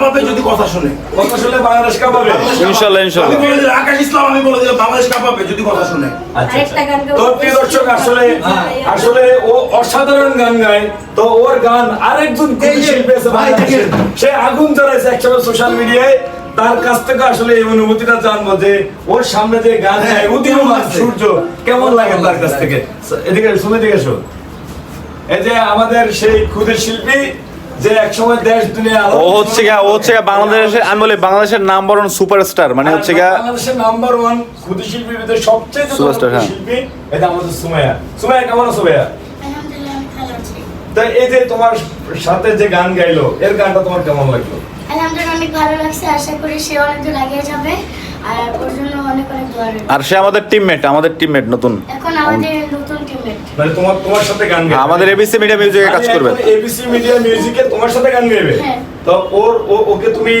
কাঁপাবে যদি কথা শুনে। কথা শুনলে বাংলাদেশ কাঁপাবে ইনশাল্লাহ, ইনশাল্লাহ। আমি বলে দিলাম আকাশ ইসলাম আমি বলে দিলাম বাংলাদেশ কাঁপাবে যদি কথা শুনে। আচ্ছা, আরেকটা গান গাবো। তো প্রিয় দর্শক আসলে আসলে ও অসাধারণ গান গায়। তো ওর গান আরেকজন শিল্পী আছে। সে আগুন একসময় সোশ্যাল মিডিয়ায়। তার কাছ থেকে আসলে এই অনুভূতিটা জানব যে ওর সামনে যে গান হ্যাঁ, গায় উদীয়মান সূর্য কেমন লাগে তার কাছ থেকে? এদিকে শুনে দিকে এসো। এই যে আমাদের সেই ক্ষুদে শিল্পী যে একসময় দেশ দুনিয়া ও হচ্ছে গা ও হচ্ছে গা বাংলাদেশের আমি বলি বাংলাদেশের নাম্বার ওয়ান সুপারস্টার মানে হচ্ছে গা বাংলাদেশের নাম্বার ওয়ান ক্ষুদে শিল্পীর ভিতরে সবচেয়ে Superstar, হ্যাঁ। শিল্পী এটা আমাদের সুমাইয়া। সুমাইয়া কেমন আছো ভাইয়া? আলহামদুলিল্লাহ আমি ভালো আছি। তো এই যে তোমার সাথে যে গান গাইলো এর গানটা তোমার কেমন লাগল? আলহামদুলিল্লাহ অনেক ভালো লাগছে। আশা করি সে অনেক দূর এগিয়ে যাবে। আর ওর জন্য অনেক অনেক দোয়া আর সে আমাদের টিমমেট আমাদের টিমমেট নতুন। এখন আমাদের মানে তোমার তোমার সাথে গান গাইবে আমাদের এবিসি মিডিয়া মিউজিকে কাজ করবে। এবিসি মিডিয়া মিউজিকে তোমার সাথে গান গাইবে হ্যাঁ। তো ওর ও- ওকে তুমি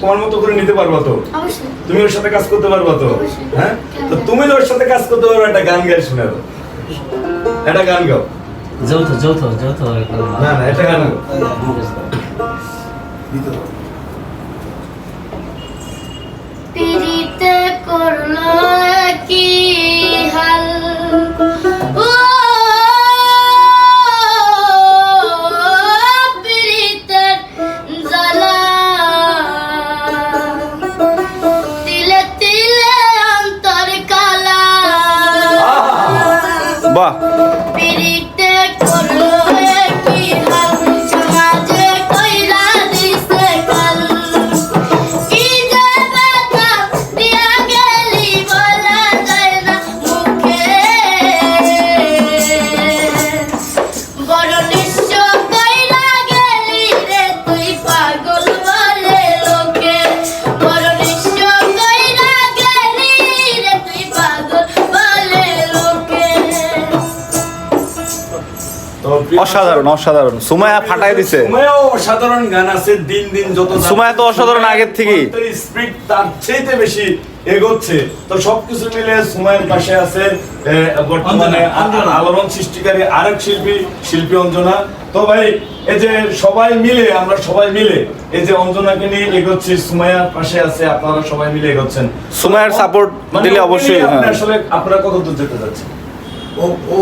তোমার মতো করে নিতে পারবা তো? অবশ্যই। তুমি ওর সাথে কাজ করতে পারবা তো? হ্যাঁ? তো তুমি ওর সাথে কাজ করতে পারবে একটা গান গাই শুনে দাও। একটা গান গাও। যৌথ যৌথ যৌথ না না একটা গান গাও। করল Peri অসাধারণ অসাধারণ সুমায়া ফাটাই দিছে সুমায়াও অসাধারণ গান আছে দিন দিন যত সুমায়া তো অসাধারণ আগের থেকেই। স্পিড তার চাইতে বেশি এগোচ্ছে তো সবকিছু মিলে সুমায়ের পাশে আছে বর্তমানে। আলোড়ন সৃষ্টিকারী আরেক শিল্পী শিল্পী অঞ্জনা তো ভাই এই যে সবাই মিলে আমরা সবাই মিলে এই যে অঞ্জনাকে নিয়ে এগোচ্ছি সুমায়ার পাশে আছে আপনারা সবাই মিলে এগোচ্ছেন support মানে দিলে অবশ্যই, হ্যাঁ। আসলে আপনারা কত দূর যেতে যাচ্ছেন ও ও